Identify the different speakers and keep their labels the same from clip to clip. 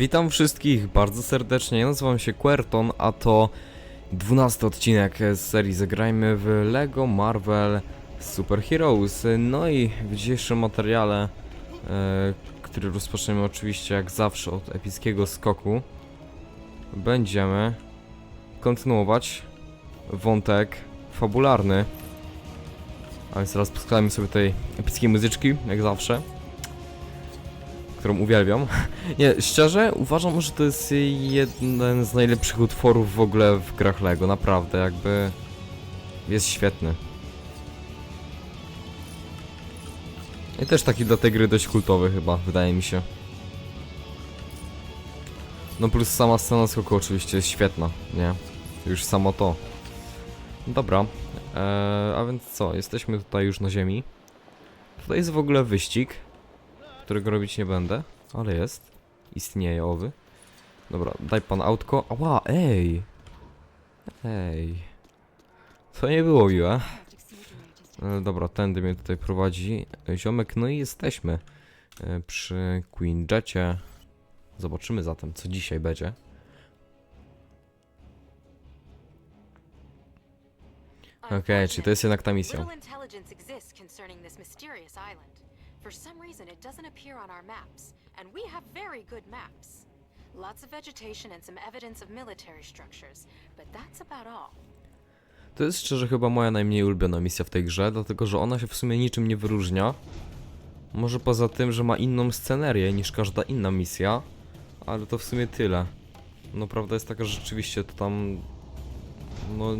Speaker 1: Witam wszystkich bardzo serdecznie, nazywam się Querton, a to 12 odcinek z serii Zagrajmy w LEGO Marvel Super Heroes. No i w dzisiejszym materiale, e, który rozpoczniemy oczywiście jak zawsze od epickiego skoku, będziemy kontynuować wątek fabularny. A więc teraz posłuchajmy sobie tej epickiej muzyczki, jak zawsze, którą uwielbiam. Nie, szczerze uważam, że to jest jeden z najlepszych utworów w ogóle w grach LEGO, naprawdę, jakby jest świetny. I też taki dla tej gry dość kultowy chyba, wydaje mi się. No plus sama scena skoku oczywiście jest świetna, nie? Już samo to. Dobra, eee, a więc co, jesteśmy tutaj już na ziemi. Tutaj jest w ogóle wyścig, którego robić nie będę, ale jest. Istnieje owy. Dobra, daj pan autko. Ała, ej! Ej. To nie było miłe. E, dobra, tędy mnie tutaj prowadzi ziomek, no i jesteśmy e, przy Queen Jetie. Zobaczymy zatem, co dzisiaj będzie. Okej, czyli to jest jednak ta misja.
Speaker 2: For some reason, it doesn't appear on our maps, and we have very good maps. Lots of vegetation and some evidence of military structures, but that's about all.
Speaker 1: To jest szczerze chyba moja najmniej ulubiona misja w tej grze, dlatego że ona się w sumie niczym nie wyróżnia. Może poza tym, że ma inną scenerię niż każda inna misja, ale to w sumie tyle. No prawda jest taka, że rzeczywiście to tam... No...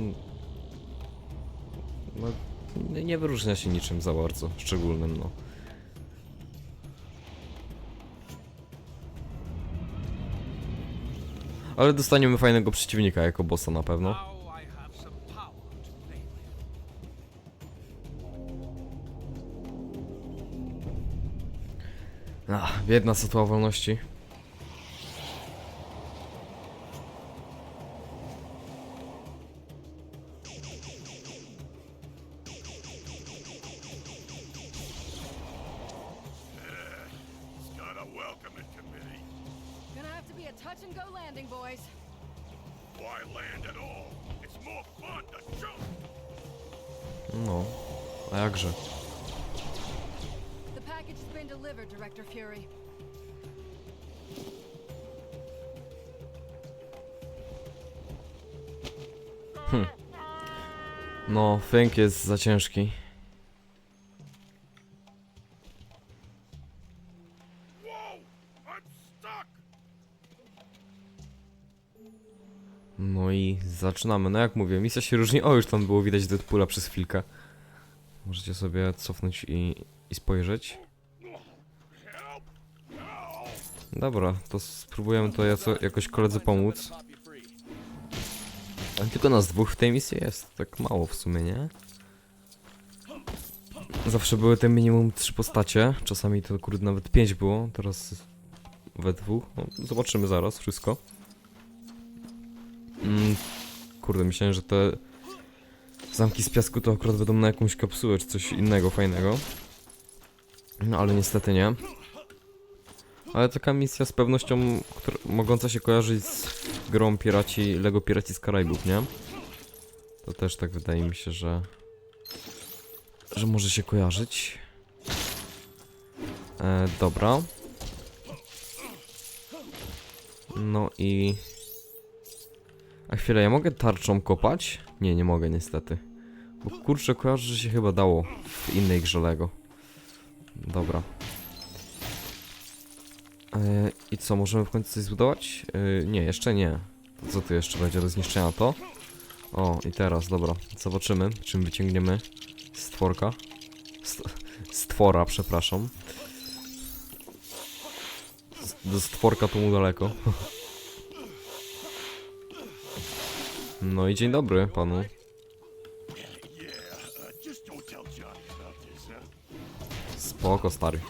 Speaker 1: No... Nie wyróżnia się niczym za bardzo szczególnym, no. Ale dostaniemy fajnego przeciwnika jako bossa na pewno. Ach, biedna statua wolności.
Speaker 3: A
Speaker 4: touch and go landing, boys.
Speaker 3: Why land at all? It's more fun to jump.
Speaker 1: No, a jakże?
Speaker 4: The package has been delivered, Director Fury. Hm.
Speaker 1: No, Fink jest za ciężki. Zaczynamy. No jak mówię, misja się różni. O, już tam było widać Deadpoola przez chwilkę. Możecie sobie cofnąć i, i spojrzeć. Dobra, to spróbujemy to jaco, jakoś koledze pomóc. Ale tylko nas dwóch w tej misji jest. Tak mało w sumie, nie? Zawsze były te minimum trzy postacie. Czasami to kurde nawet pięć było. Teraz we dwóch. No, zobaczymy zaraz wszystko. Mm, kurde, myślałem, że te zamki z piasku to akurat będą na jakąś kapsułę czy coś innego fajnego. No ale niestety nie. Ale taka misja z pewnością, która, mogąca się kojarzyć z grą Piraci, Lego Piraci z Karaibów, nie? To też tak wydaje mi się, że... Że może się kojarzyć. E, dobra. No i... A chwilę, ja mogę tarczą kopać? Nie, nie mogę niestety. Bo kurczę, kojarzy, że się chyba dało w innej grze Lego. Dobra. E, I co, możemy w końcu coś zbudować? E, nie, jeszcze nie. To co tu jeszcze będzie do zniszczenia to? O, i teraz, dobra. Zobaczymy, czym wyciągniemy stworka. St stwora, przepraszam. S- Do stworka to mu daleko. No i dzień dobry panu. Spoko, stary.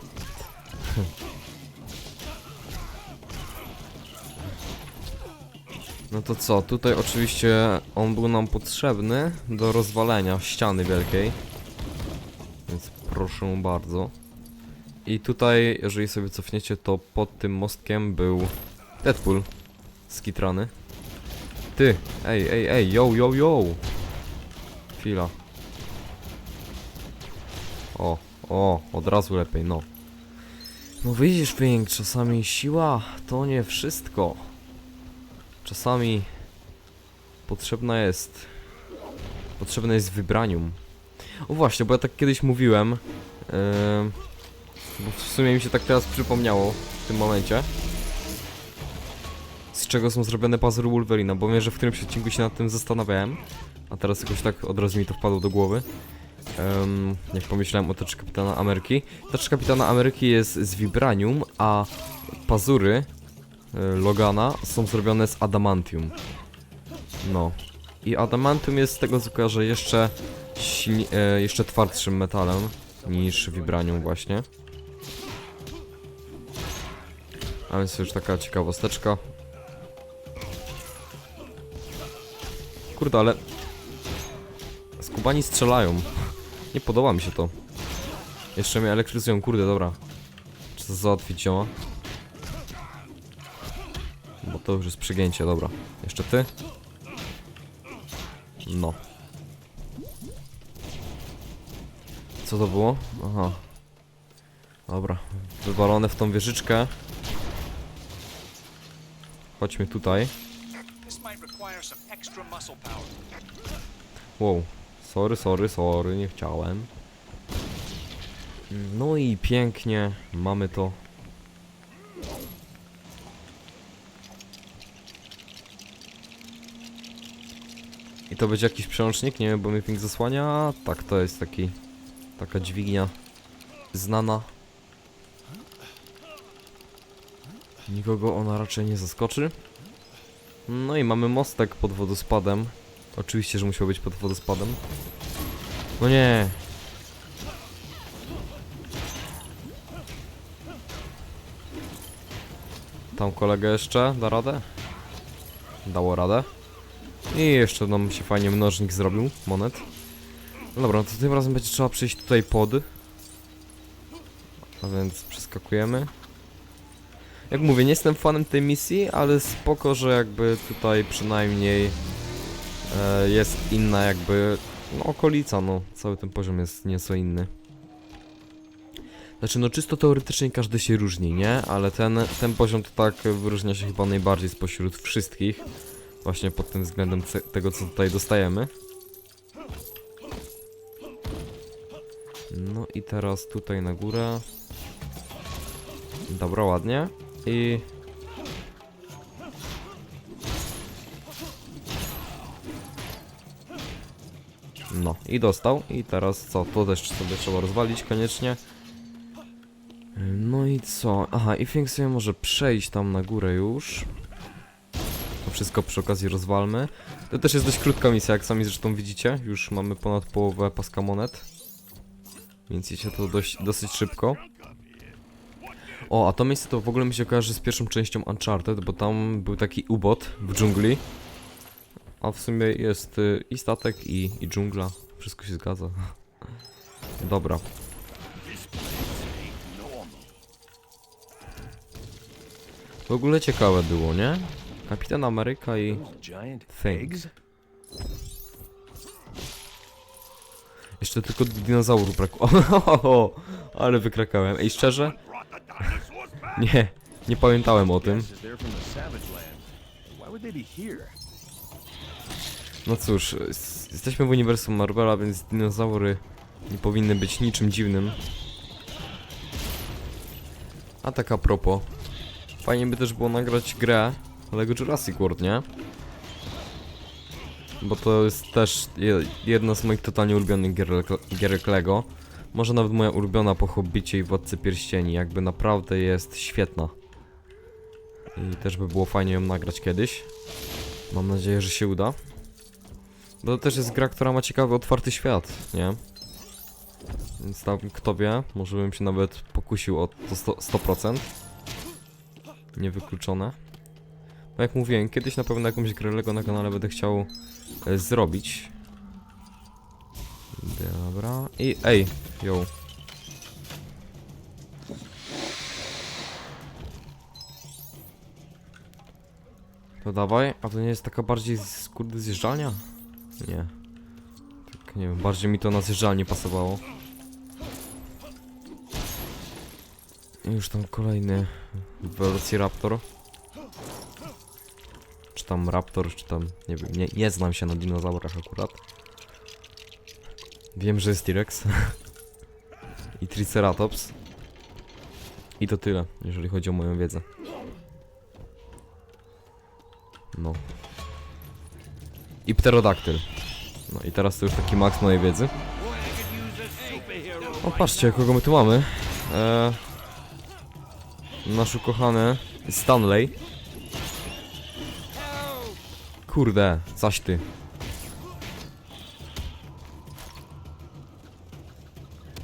Speaker 1: No to co, tutaj oczywiście on był nam potrzebny do rozwalenia ściany wielkiej. Więc proszę bardzo. I tutaj, jeżeli sobie cofniecie, to pod tym mostkiem był Deadpool. Skitrany. Ty, ej, ej, ej, yo, yo, yo. Chwila. O, o, od razu lepiej, no. No widzisz, Pink, czasami siła to nie wszystko. Czasami potrzebna jest. Potrzebne jest wybranium. O właśnie, bo ja tak kiedyś mówiłem. Yy, bo w sumie mi się tak teraz przypomniało w tym momencie. Czego są zrobione pazury Wolverina, bo wiem, że w którymś odcinku się nad tym zastanawiałem. A teraz jakoś tak od razu mi to wpadło do głowy. Um, jak pomyślałem o Tacz Kapitana Ameryki. Tacz Kapitana Ameryki jest z Vibranium, a pazury y, Logana są zrobione z Adamantium. No. I Adamantium jest z tego co kojarzę jeszcze, e, jeszcze twardszym metalem niż Vibranium właśnie. A więc już taka ciekawosteczka. Kurde, ale... Skubani strzelają. Nie podoba mi się to. Jeszcze mnie elektryzują, kurde, dobra. To załatwić ją? Bo to już jest przegięcie, dobra. Jeszcze ty? No. Co to było? Aha. Dobra. Wywalone w tą wieżyczkę. Chodźmy tutaj. Wow. Sorry, sorry, sorry, nie chciałem. No i pięknie, mamy to. I to będzie jakiś przełącznik? Nie wiem, bo mnie ping zasłania. Tak, to jest taki... Taka dźwignia. Znana. Nikogo ona raczej nie zaskoczy. No i mamy mostek pod wodospadem. Oczywiście, że musiał być pod wodospadem. No nie. Tam kolega jeszcze da radę? Dało radę. I jeszcze nam się fajnie mnożnik zrobił, monet. No dobra, to tym razem będzie trzeba przejść tutaj pod. A więc przeskakujemy. Jak mówię, nie jestem fanem tej misji, ale spoko, że jakby tutaj przynajmniej jest inna jakby no, okolica, no cały ten poziom jest nieco inny. Znaczy no czysto teoretycznie każdy się różni, nie? Ale ten, ten poziom to tak wyróżnia się chyba najbardziej spośród wszystkich. Właśnie pod tym względem tego co tutaj dostajemy. No i teraz tutaj na górę. Dobra, ładnie. I No i dostał. I teraz co? To też sobie trzeba rozwalić koniecznie. No i co? Aha, i Fink sobie może przejść tam na górę już. To wszystko przy okazji rozwalmy. To też jest dość krótka misja, jak sami zresztą widzicie. Już mamy ponad połowę paska monet. Więc idzie to dość, dosyć szybko. O, a to miejsce to w ogóle mi się kojarzy z pierwszą częścią Uncharted, bo tam był taki ubot w dżungli. A w sumie jest y, i statek, i, i dżungla. Wszystko się zgadza. Dobra. W ogóle ciekawe było, nie? Kapitan Ameryka i Things. Jeszcze tylko dinozaurów brakło. Ale wykrakałem. Ej, szczerze? Nie, nie pamiętałem o tym. No cóż, jesteśmy w uniwersum Marvela, więc dinozaury nie powinny być niczym dziwnym. A tak a propos, fajnie by też było nagrać grę Lego Jurassic World, nie? Bo to jest też je- jedna z moich totalnie ulubionych gierek Lego. Może nawet moja ulubiona po Hobbicie i Władcy Pierścieni, jakby naprawdę jest świetna. I też by było fajnie ją nagrać kiedyś. Mam nadzieję, że się uda. Bo to też jest gra, która ma ciekawy, otwarty świat, nie? Więc tam, kto wie, może bym się nawet pokusił o to 100%. 100%. Niewykluczone. Bo jak mówiłem, kiedyś na pewno jakąś grę Lego na kanale będę chciał e, zrobić. Dobra. I ej, yo. To dawaj, a to nie jest taka bardziej kurde zjeżdżalnia? Nie. Tak, nie wiem, bardziej mi to na zjeżdżalnię pasowało. I już tam kolejny Velociraptor. Czy tam Raptor, czy tam, nie wiem, nie, nie znam się na dinozaurach akurat. Wiem, że jest T-Rex. I Triceratops. I to tyle, jeżeli chodzi o moją wiedzę. No. I pterodaktyl. No i teraz to już taki maks mojej wiedzy. O, patrzcie, kogo my tu mamy. Eee, nasz ukochany Stanley. Kurde, zaś ty.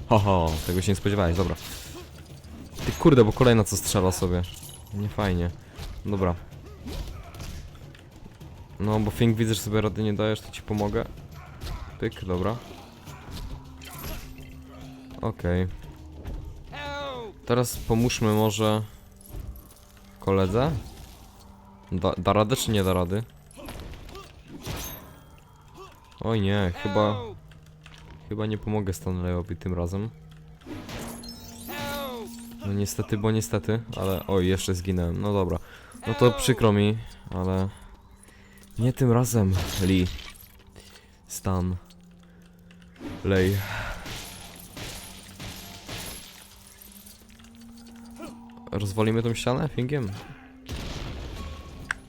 Speaker 1: Haha, tego się nie spodziewałeś, dobra. Ty kurde, bo kolejna co strzela sobie. Nie fajnie. Dobra. No, bo Fink widzę, że sobie rady nie dajesz, to ci pomogę. Pyk, dobra. Okej. Teraz pomóżmy może koledze. Da, da radę czy nie da rady? Oj nie, chyba... Chyba nie pomogę Stanleyowi tym razem. No niestety, bo niestety, ale... Oj, jeszcze zginąłem, no dobra. No to przykro mi, ale... Nie tym razem, Lee. Stan. Lej. Rozwalimy tą ścianę fingiem?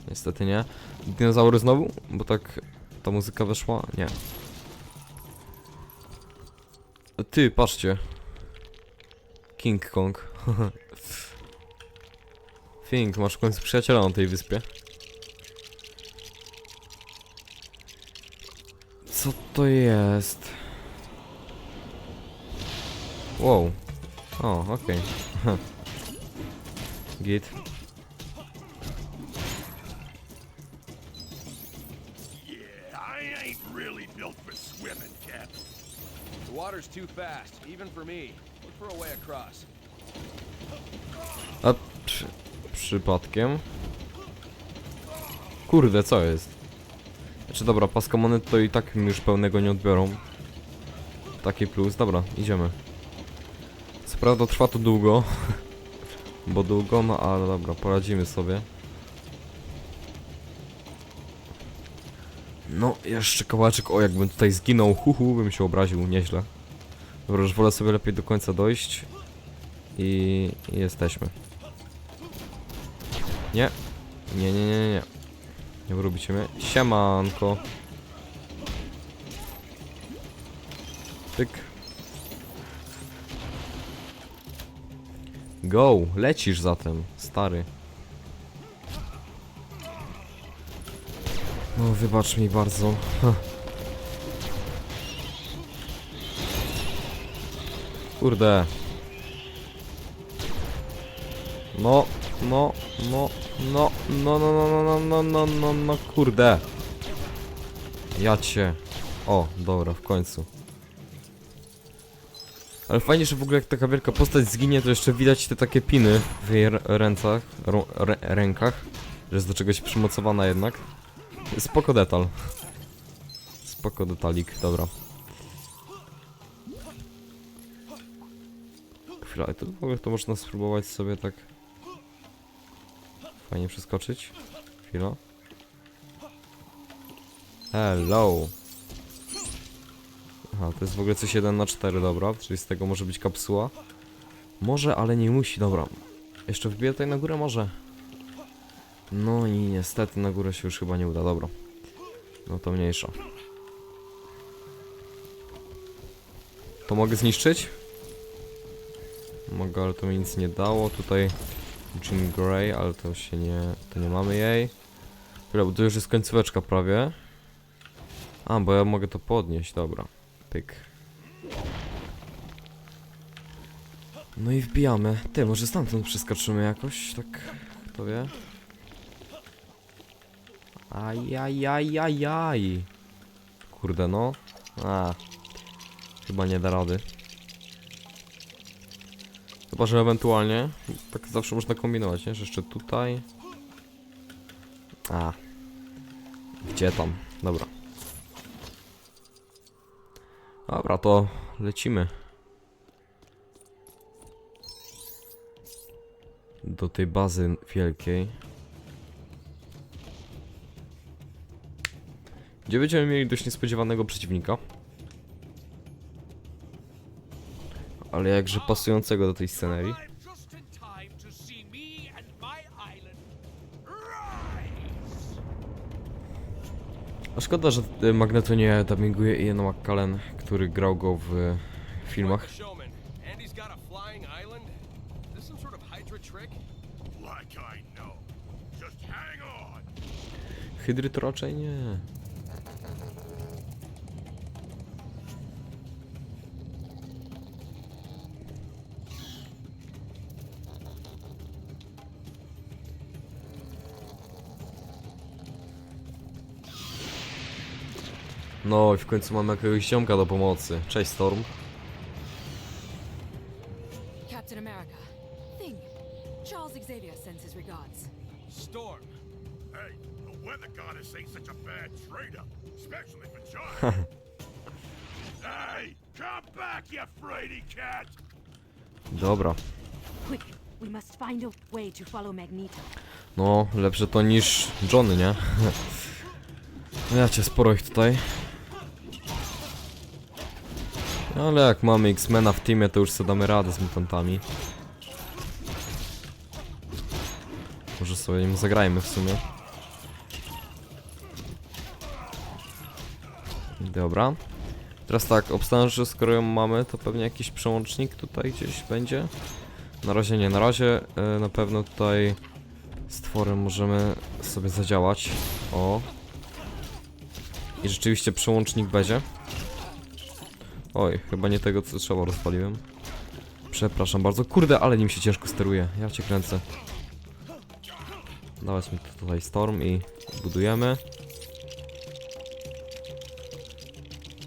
Speaker 1: Niestety nie. Dinozaury znowu? Bo tak ta muzyka weszła? Nie. Ty, patrzcie. King Kong. Fink, masz w końcu przyjaciela na tej wyspie. Co to jest? Wow. O, okej. Git.
Speaker 3: Swimming, Cap.
Speaker 5: The water's too fast, even for me. Look for a way across.
Speaker 1: A przy, przypadkiem? Kurde, co jest? Znaczy dobra, paska monet to i tak mi już pełnego nie odbiorą. Taki plus, dobra, idziemy. Co prawda trwa to długo. Bo długo, no ale dobra, poradzimy sobie. No, jeszcze kawałeczek, o jakbym tutaj zginął, huhu, bym się obraził, nieźle. Dobra, już wolę sobie lepiej do końca dojść. I, i jesteśmy. Nie. Nie, nie, nie, nie. Nie wyrobicie mnie. Siemanko. Tyk. Go, lecisz zatem, stary. No, wybacz mi bardzo. Ha. Kurde. No, no, no, no, no, no, no, no, no, no, no, no, no, kurde. Ja cię. O, dobra, w końcu. Ale fajnie, że w ogóle jak taka wielka postać zginie, to jeszcze widać te takie piny w jej ręcach, rękach, że jest do czegoś przymocowana jednak. Spoko detal. Spoko detalik, dobra. Chwila, to w ogóle to można spróbować sobie tak fajnie przeskoczyć. Chwila. Hello. Aha, to jest w ogóle coś 1 na 4, dobra, czyli z tego może być kapsuła. Może, ale nie musi, dobra. Jeszcze wbiję tutaj na górę może. No i niestety na górę się już chyba nie uda, dobra. No to mniejsza. To mogę zniszczyć? Mogę, ale to mi nic nie dało. Tutaj Jean Grey, ale to się nie... to nie mamy jej. Dobra, bo to już jest końcóweczka prawie. A, bo ja mogę to podnieść, dobra. Pyk. No i wbijamy. Ty, może stamtąd przeskoczymy jakoś, tak... kto wie? Ajajajajaj. Kurde no. A. Chyba nie da rady. Chyba, że ewentualnie. Tak zawsze można kombinować, nie? Że jeszcze tutaj. A, Gdzie tam? Dobra. Dobra, to lecimy. Do tej bazy wielkiej. Gdzie będziemy mieli dość niespodziewanego przeciwnika. Ale jakże pasującego do tej scenerii.
Speaker 6: To.
Speaker 1: A szkoda, że y, Magneto nie dubbinguje Ian McKellen, który grał go w y, filmach.
Speaker 5: Quite the showman. Andy's
Speaker 1: No i w końcu mamy jakiegoś ziomka do pomocy. Cześć Storm.
Speaker 4: Captain America. Thing. Charles Xavier sends his regards.
Speaker 5: Storm.
Speaker 3: Hey, the weather goddess ain't such a bad trade-up, especially for John. hey, come back, you fraidy cat!
Speaker 1: Dobra.
Speaker 7: Quick, we must find a way to follow Magneto.
Speaker 1: No, lepsze to niż Johnny, nie? No ja cię sporo ich tutaj. Ale jak mamy X-Mena w teamie, to już sobie damy radę z mutantami. Może sobie nim zagrajmy w sumie. Dobra. Teraz tak, obstawiam, że skoro ją mamy, to pewnie jakiś przełącznik tutaj gdzieś będzie. Na razie nie, na razie e, na pewno tutaj stworem możemy sobie zadziałać. O. I rzeczywiście przełącznik będzie. Oj, chyba nie tego co trzeba rozpaliłem. Przepraszam bardzo. Kurde, ale nim się ciężko steruje. Ja cię kręcę. Dawać mi tu tutaj storm i budujemy.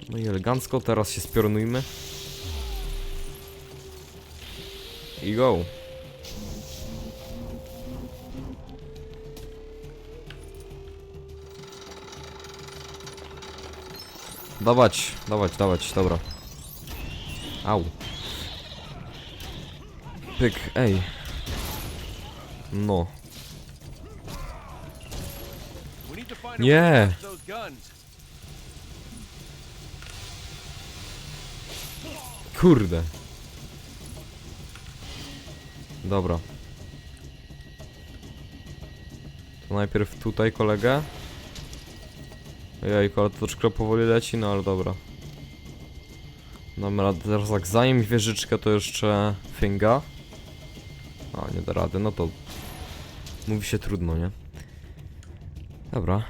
Speaker 1: No i elegancko, teraz się spiornujmy. I go. Dawać, dawać, dawać, dobra. Au. Pyk, ej. No. Nie. Kurde. Dobra. To najpierw tutaj kolegę. Ojejku, ale to troszkę powoli leci, no ale dobra. Radę, teraz tak, zanim wieżyczkę to jeszcze Finga. A, nie da rady, no to... Mówi się trudno, nie? Dobra.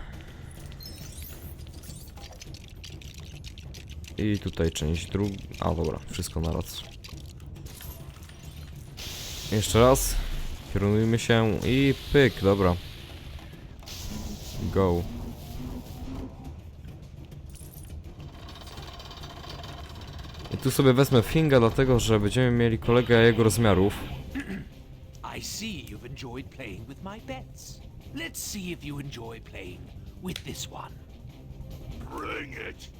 Speaker 1: I tutaj część druga. A dobra, wszystko naraz. Jeszcze raz. Kierujmy się i pyk, dobra. Go. I tu sobie wezmę Finga, dlatego że będziemy mieli kolegę jego rozmiarów.
Speaker 6: I see you've enjoyed playing with my pets. Let's see if you enjoy playing with this one.
Speaker 3: Bring it!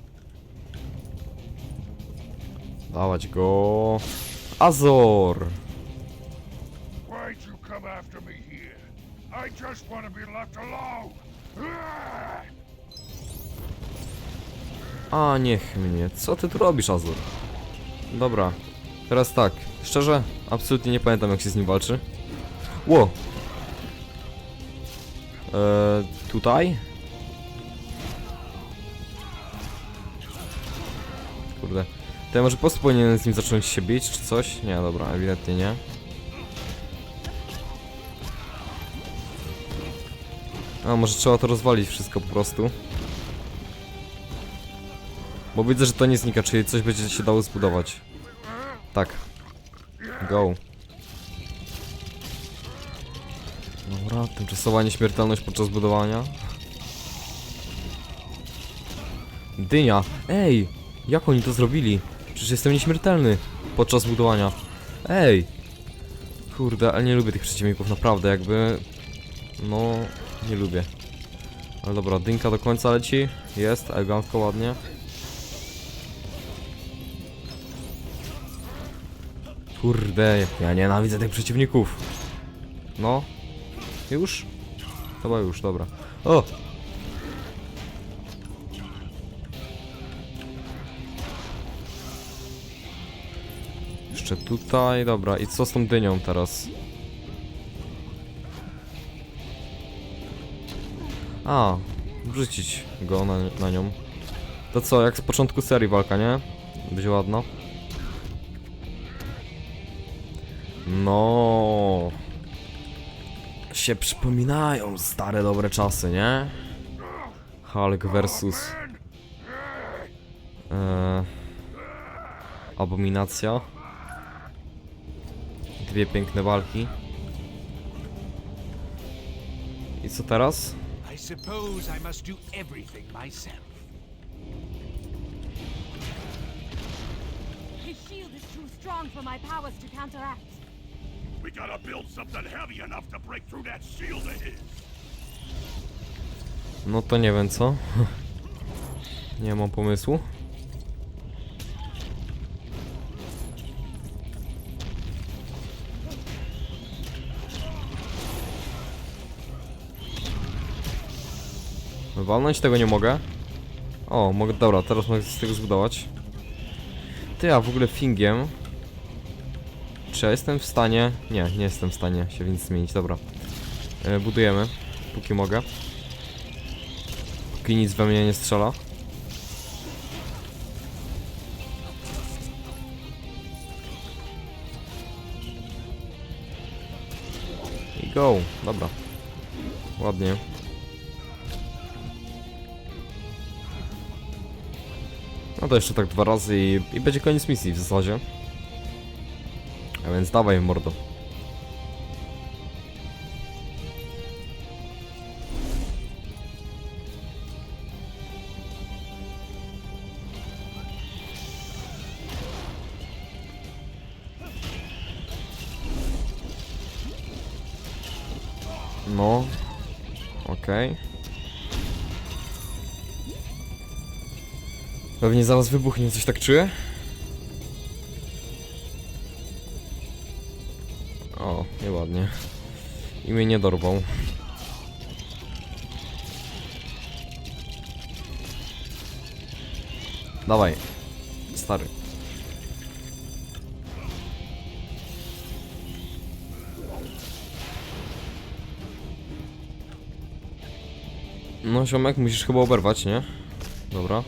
Speaker 1: Dawać go. Azor!
Speaker 3: Why'd you come after me here? I just want to be left alone!
Speaker 1: A niech mnie. Co ty tu robisz, Azor? Dobra. Teraz tak. Szczerze, absolutnie nie pamiętam jak się z nim walczy. Ło! Eee, tutaj? Kurde. To ja może po prostu powinienem z nim zacząć się bić, czy coś? Nie, dobra, ewidentnie nie. A, może trzeba to rozwalić wszystko po prostu. Bo widzę, że to nie znika, czyli coś będzie się dało zbudować. Tak. Go. Dobra, tymczasowa nieśmiertelność podczas budowania. Dynia! Ej! Jak oni to zrobili? Przecież jestem nieśmiertelny podczas budowania. Ej! Kurde, ale nie lubię tych przeciwników, naprawdę, jakby... No... Nie lubię. Ale dobra, dynka do końca leci. Jest, elegancko, ładnie. Kurde, ja nienawidzę tych przeciwników. No. Już? Chyba już, dobra. O! Jeszcze tutaj, dobra. I co z tą dynią teraz? A, wrzucić go na, na nią. To co, jak z początku serii walka, nie? Będzie ładno. No. Się przypominają stare dobre czasy, nie? Hulk versus e, Abominacja. Dwie piękne walki. I co teraz?
Speaker 6: I suppose I must do everything myself.
Speaker 7: His shield is too strong for my powers to counteract.
Speaker 3: We gotta build something heavy enough to break through that shield of his.
Speaker 1: No to nie wiem co. Nie mam pomysłu. Walnąć tego nie mogę. O, mogę, dobra, teraz mogę z tego zbudować. Ty, a w ogóle fingiem. Czy ja jestem w stanie? Nie, nie jestem w stanie się więc zmienić, dobra. E, budujemy, póki mogę. Póki nic we mnie nie strzela. I go, dobra. Ładnie. No to jeszcze tak dwa razy i, i będzie koniec misji w zasadzie. A więc dawaj mordo. No. Okej. Pewnie zaraz wybuchnie, coś tak czuję? Mnie nie dorwał. Dawaj. Stary. No ziomek, musisz chyba oberwać, nie? Dobra.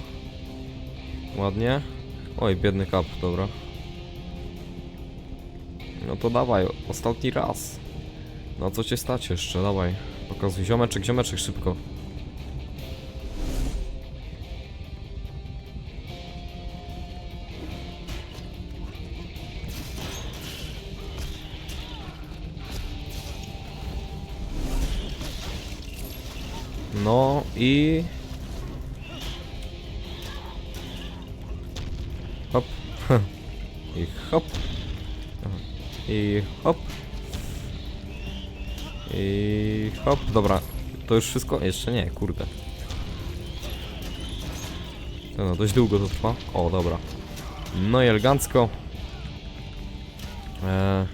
Speaker 1: Ładnie. Oj, biedny kap, dobra. No to dawaj, ostatni raz. No co cię stać jeszcze, dawaj. Pokazuj, ziomeczek, ziomeczek, szybko. Hop. Dobra. To już wszystko? Jeszcze nie, kurde. No, no dość długo to trwa. O, dobra. No i elegancko. Eee.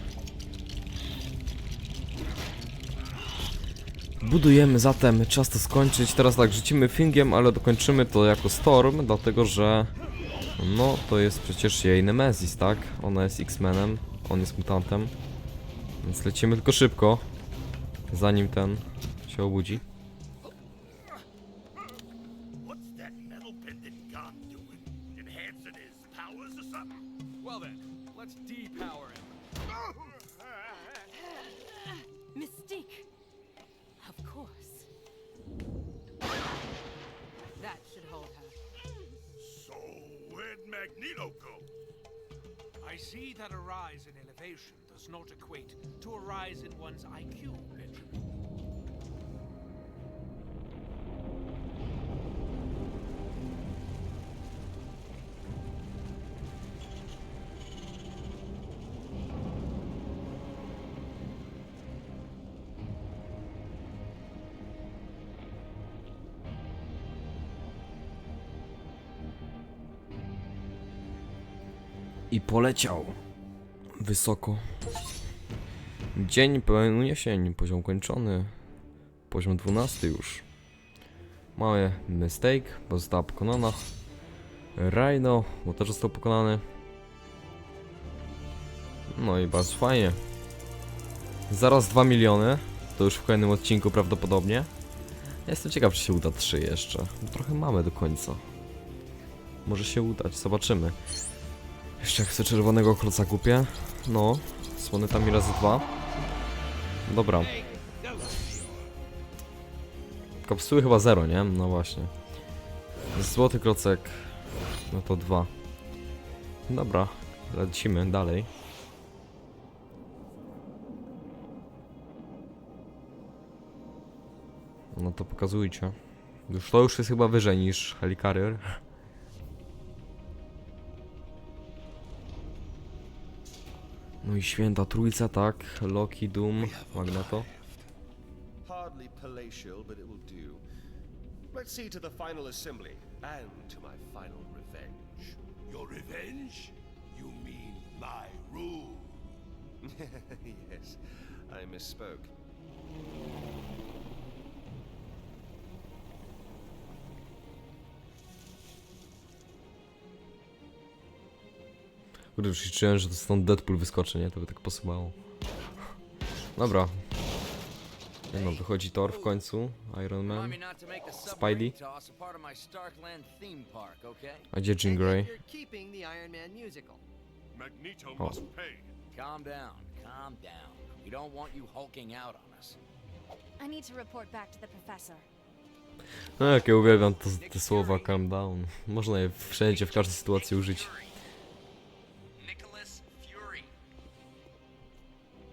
Speaker 1: Budujemy zatem, czas to skończyć. Teraz tak, rzucimy fingiem, ale dokończymy to jako Storm, dlatego że... No, to jest przecież jej Nemesis, tak? Ona jest X-Menem, on jest mutantem. Więc lecimy tylko szybko, zanim ten się obudzi.
Speaker 6: I
Speaker 1: poleciał. Wysoko. Dzień pełen uniesień, poziom kończony. Poziom 12 już. Mamy mistake, bo została pokonana. Rhino, bo też został pokonany. No i bardzo fajnie. Zaraz 2 miliony. To już w kolejnym odcinku prawdopodobnie. Jestem ciekaw, czy się uda 3 jeszcze. Trochę mamy do końca. Może się udać, zobaczymy. Jeszcze chcę czerwonego kloca kupię. No, z monetami razy dwa. Dobra. Kapsuły chyba zero, nie? No właśnie. Złoty klocek. No to dwa. Dobra, lecimy dalej. No to pokazujcie. Już to już jest chyba wyżej niż Helicarrier. No i święta trójca, tak. Loki, Doom, Magneto.
Speaker 8: Hardly palatial, but it will do. Let's see to the final assembly and to my final revenge.
Speaker 3: Your revenge? You mean my rule?
Speaker 8: yes, I misspoke.
Speaker 1: Kurde, już liczyłem, że to stąd Deadpool wyskoczy, nie? To by tak posuwało. Dobra. Nie no, wychodzi Thor w końcu, Iron Man. Spidey.
Speaker 5: a
Speaker 1: gdzie Jean Grey?
Speaker 3: Pay.
Speaker 5: Calm down, calm down. We don't want you hulking out on us.
Speaker 9: I need to report back to the professor.
Speaker 1: No jak ja uwielbiam to, te słowa calm down. Można je wszędzie, w każdej sytuacji użyć.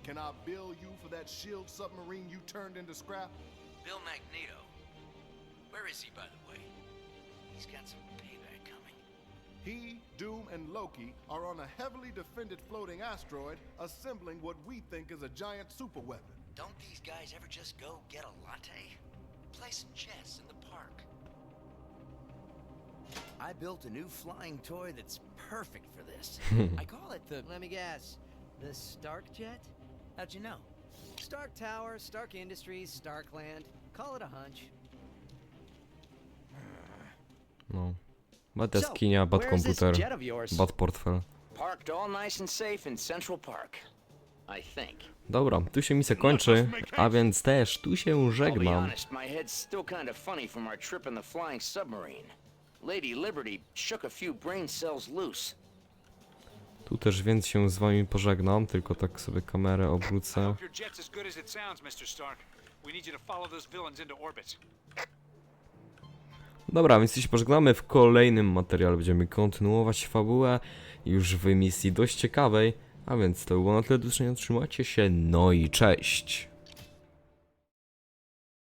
Speaker 3: Can I bill you for that shield submarine you turned into scrap?
Speaker 6: Bill Magneto. Where is he, by the way? He's got some payback coming.
Speaker 3: He, Doom, and Loki are on a heavily defended floating asteroid assembling what we think is a giant superweapon.
Speaker 6: Don't these guys ever just go get a latte? Play some chess in the park.
Speaker 5: I built a new flying toy that's perfect for this. I call it the.
Speaker 10: Let me guess. The Stark Jet?
Speaker 5: How'd you know?
Speaker 10: Stark Tower, Stark Industries, Starkland. Call it a hunch.
Speaker 1: No. Bad jaskinia, bad
Speaker 10: where's this
Speaker 1: komputer,
Speaker 10: jet of yours?
Speaker 1: bad portfel.
Speaker 5: Parked all nice and safe in Central Park. I think.
Speaker 1: Dobra, tu się misja kończy, a więc też tu się
Speaker 5: I'll be
Speaker 1: żegnam.
Speaker 5: honest, my head's still kind of funny from our trip in the flying submarine. Lady Liberty shook a few brain cells loose.
Speaker 1: Tu też więc się z wami pożegnam, tylko tak sobie kamerę obrócę. Dobra, więc się pożegnamy w kolejnym materiale. Będziemy kontynuować fabułę już w misji dość ciekawej. A więc to było na tyle do. Trzymajcie się, no i cześć!